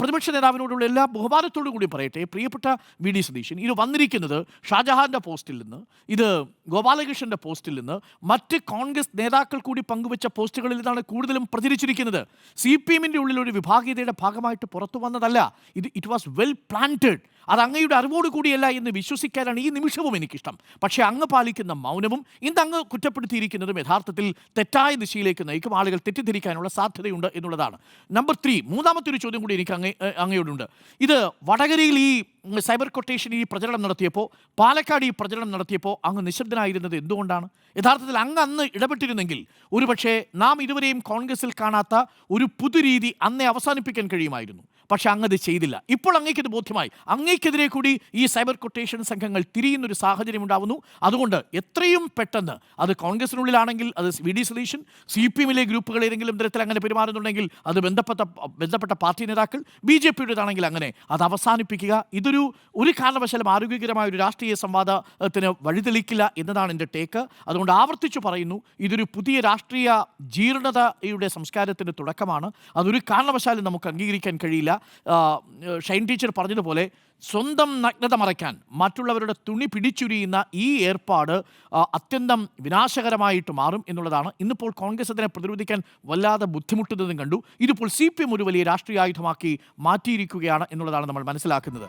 പ്രതിപക്ഷ നേതാവിനോടുള്ള എല്ലാ ബഹുമാനത്തോടും കൂടി പറയട്ടെ. പ്രിയപ്പെട്ട വി ഡി സതീശൻ ഇത് വന്നിരിക്കുന്നത് ഷാജഹാന്റെ പോസ്റ്റിൽ നിന്ന് ഇത് ഗോപാലകൃഷ്ണന്റെ പോസ്റ്റിൽ നിന്ന് മറ്റ് കോൺഗ്രസ് നേതാക്കൾ കൂടി പങ്കുവച്ച പോസ്റ്റുകളിൽ നിന്നാണ് കൂടുതലും പ്രചരിച്ചിരിക്കുന്നത്. സി പി എമ്മിന്റെ ഉള്ളിൽ ഒരു വിഭാഗീയതയുടെ ഭാഗമായിട്ട് പുറത്തു വന്നതല്ല ഇത് ഇറ്റ് വാസ് വെൽ പ്ലാന്റഡ് അത് അങ്ങയുടെ അറിവോട് കൂടിയല്ല എന്ന് വിശ്വസിക്കാനാണ് ഈ നിമിഷവും എനിക്കിഷ്ടം. പക്ഷേ അങ്ങ് പാലിക്കുന്ന മൗനവും ഇന്ന് അങ്ങ് കുറ്റപ്പെടുത്തിയിരിക്കുന്നതും യഥാർത്ഥത്തിൽ തെറ്റായ ദിശയിലേക്ക് നയിക്കും. ആളുകൾ തെറ്റിദ്ധരിക്കാനുള്ള സാധ്യതയുണ്ട് എന്നുള്ളതാണ്. നമ്പർ ത്രീ മൂന്നാമത്തെ ഒരു ചോദ്യം കൂടി എനിക്ക് അങ്ങ അങ്ങയോടുണ്ട്. ഇത് വടകരയിൽ ഈ സൈബർ കൊട്ടേഷൻ ഈ പ്രചരണം നടത്തിയപ്പോൾ പാലക്കാട് ഈ പ്രചരണം നടത്തിയപ്പോൾ അങ്ങ് നിശബ്ദനായിരുന്നത് എന്തുകൊണ്ടാണ്? യഥാർത്ഥത്തിൽ അങ്ങ് അന്ന് ഇടപെട്ടിരുന്നെങ്കിൽ ഒരുപക്ഷെ നാം ഇതുവരെയും കോൺഗ്രസിൽ കാണാത്ത ഒരു പുതുരീതി അന്നേ അവസാനിപ്പിക്കാൻ കഴിയുമായിരുന്നു. പക്ഷെ അങ്ങത് ചെയ്തില്ല. ഇപ്പോൾ അങ്ങേക്കത് ബോധ്യമായി. അങ്ങേക്കെതിരെ കൂടി ഈ സൈബർ കൊട്ടേഷൻ സംഘങ്ങൾ തിരിയുന്നൊരു സാഹചര്യം ഉണ്ടാവുന്നു. അതുകൊണ്ട് എത്രയും പെട്ടെന്ന് അത് കോൺഗ്രസിനുള്ളിലാണെങ്കിൽ അത് V D Satheesan C P എമ്മിലെ ഗ്രൂപ്പുകൾ ഏതെങ്കിലും തരത്തിൽ അങ്ങനെ പെരുമാറുന്നുണ്ടെങ്കിൽ അത് ബന്ധപ്പെട്ട ബന്ധപ്പെട്ട പാർട്ടി നേതാക്കൾ ബി ജെ പിയുടേതാണെങ്കിൽ അങ്ങനെ അത് അവസാനിപ്പിക്കുക. ഇതൊരു ഒരു കാരണവശാലും ആരോഗ്യകരമായ ഒരു രാഷ്ട്രീയ സംവാദത്തിന് വഴിതെളിക്കില്ല എന്നതാണ് എന്റെ ടേക്ക്. അതുകൊണ്ട് ആവർത്തിച്ചു പറയുന്നു ഇതൊരു പുതിയ രാഷ്ട്രീയ ജീർണതയുടെ സംസ്കാരത്തിന്റെ തുടക്കമാണ്. അതൊരു കാരണവശാലും നമുക്ക് അംഗീകരിക്കാൻ കഴിയില്ല. ഷൈൻ ടീച്ചർ പറഞ്ഞതുപോലെ സ്വന്തം നഗ്നത മറയ്ക്കാൻ മറ്റുള്ളവരുടെ തുണി പിടിച്ചുരിയുന്ന ഈ ഏർപ്പാട് അത്യന്തം വിനാശകരമായിട്ട് മാറും എന്നുള്ളതാണ് ഇന്നിപ്പോൾ കോൺഗ്രസ് അതിനെ പ്രതിരോധിക്കാൻ വല്ലാതെ ബുദ്ധിമുട്ടുന്നതും കണ്ടു. ഇതിപ്പോൾ സി പി എം ഒരു വലിയ രാഷ്ട്രീയ ആയുധമാക്കി മാറ്റിയിരിക്കുകയാണ് എന്നുള്ളതാണ് നമ്മൾ മനസ്സിലാക്കുന്നത്.